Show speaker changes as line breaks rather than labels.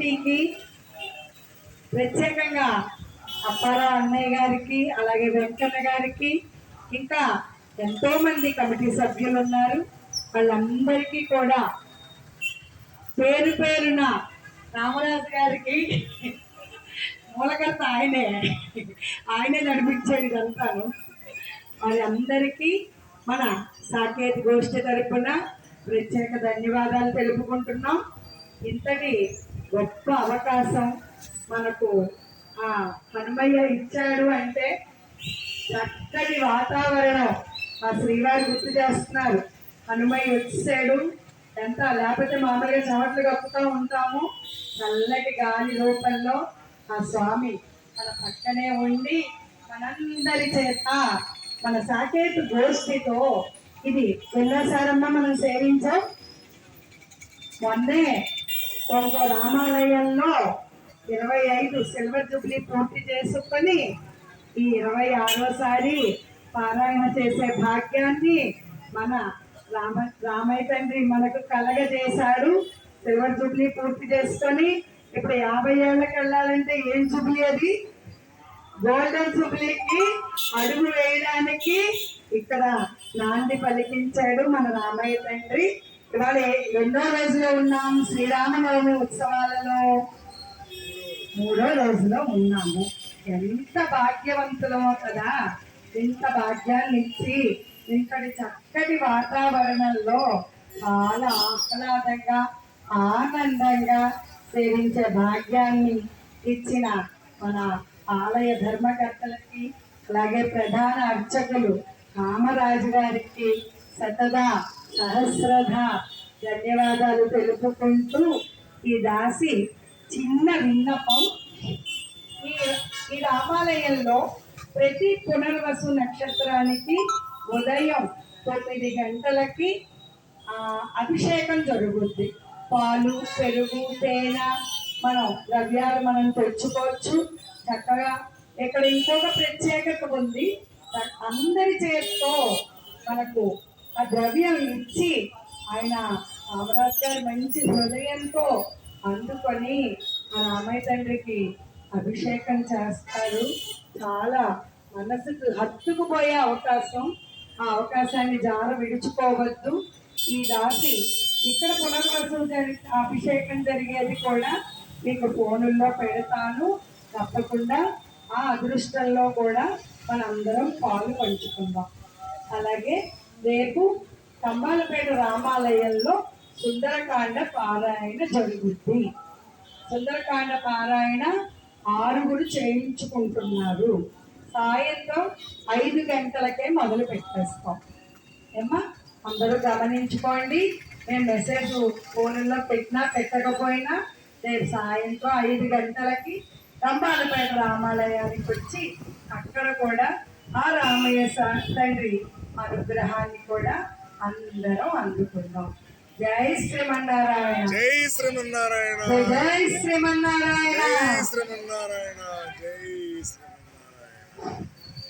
కమిటీకి ప్రత్యేకంగా అప్పారావు అన్నయ్య గారికి అలాగే వెంకన్న గారికి ఇంకా ఎంతోమంది కమిటీ సభ్యులు ఉన్నారు వాళ్ళందరికీ కూడా పేరు పేరున రామరాజు గారికి మూలకర్త ఆయనే. ఆయనే నడిపించేది ఇదంతాను వారి అందరికీ మన సాకేత్ గోష్ఠి తరపున ప్రత్యేక ధన్యవాదాలు తెలుపుకుంటున్నాం. ఇంతటి గొప్ప అవకాశం మనకు ఆ హనుమయ్య ఇచ్చాడు అంటే చక్కటి వాతావరణం ఆ శ్రీవారు గుర్తు చేస్తున్నారు. హనుమయ్య వచ్చేసాడు. ఎంత లేకపోతే మామూలుగా చెమట్లు కప్పుతూ ఉంటాము. చల్లటి గాలి రూపంలో ఆ స్వామి మన పక్కనే ఉండి మనందరి చేత మన సాకేతు గోష్ఠితో ఇది ఎన్నోసారమ్మా మనం సేవించాం. మొన్నే ఒక రామాలయంలో ఇరవై ఐదు సిల్వర్ జూబ్లీ పూర్తి చేసుకొని ఈ ఇరవై ఆరోసారి పారాయణ చేసే భాగ్యాన్ని మన రామ రామయ్య తండ్రి మనకు కలగజేశాడు. సిల్వర్ జూబ్లీ పూర్తి చేసుకొని ఇప్పుడు యాభై ఏళ్ళకి వెళ్ళాలంటే ఏం జూబ్లీ అది? గోల్డెన్ జూబ్లీకి అడుగు వేయడానికి ఇక్కడ నాంది పలికించాడు మన రామయ్య తండ్రి. ఇవాళ రెండో రోజులో ఉన్నాం శ్రీరామనవమి ఉత్సవాలలో మూడో రోజులో ఉన్నాము. ఎంత భాగ్యవంతులమో కదా! ఇంత భాగ్యాన్ని ఇచ్చి ఇంతటి చక్కటి వాతావరణంలో చాలా ఆహ్లాదంగా ఆనందంగా సేవించే భాగ్యాన్ని ఇచ్చిన మన ఆలయ ధర్మకర్తలకి అలాగే ప్రధాన అర్చకులు కామరాజు గారికి సతదా సహస్రధ ధన్యవాదాలు తెలుపుకుంటూ ఈ దాసి చిన్న విన్నపం. ఈ ఈ రామాలయంలో ప్రతి పునర్వసు నక్షత్రానికి ఉదయం తొమ్మిది గంటలకి అభిషేకం జరుగుద్ది. పాలు పెరుగు తేనె మనం ద్రవ్యాలు మనం తెచ్చుకోవచ్చు. చక్కగా ఇక్కడ ఇంకొక ప్రత్యేకత ఉంది. అందరి చేతితో మనకు ఆ ద్రవ్యం ఇచ్చి ఆయన అమరాజ్ గారు మంచి హృదయంతో అందుకొని ఆ రామయ్య తండ్రికి అభిషేకం చేస్తారు చాలా మనసుకు హత్తుకుపోయే అవకాశం. ఆ అవకాశాన్ని జార విడుచుకోవద్దు ఈ దాసి ఇక్కడ పునర్వసం జరి అభిషేకం జరిగేది కూడా మీకు ఫోనుల్లో పెడతాను. తప్పకుండా ఆ అదృష్టంలో కూడా మనందరం పాలు పంచుకుందాం. అలాగే రేపు కంబాలపేట రామాలయంలో సుందరకాండ పారాయణ జరుగుద్ది. సుందరకాండ పారాయణ ఆరుగురు చేయించుకుంటున్నారు. సాయంత్రం ఐదు గంటలకే మొదలు పెట్టేస్తాం. ఏమ్మా అందరూ గమనించుకోండి. నేను మెసేజ్ ఫోన్లో పెట్టినా పెట్టకపోయినా రేపు సాయంత్రం ఐదు గంటలకి కంబాలపేట రామాలయానికి వచ్చి అక్కడ కూడా ఆ రామయ్య తండ్రి అనుగ్రహాన్ని కూడా అందరం అందుకుందాం. జై శ్రీమన్నారాయణ.
జై శ్రీమన్నారాయణ.
జై శ్రీమన్నారాయణ.
జై శ్రీమన్నారాయణ. జై శ్రీ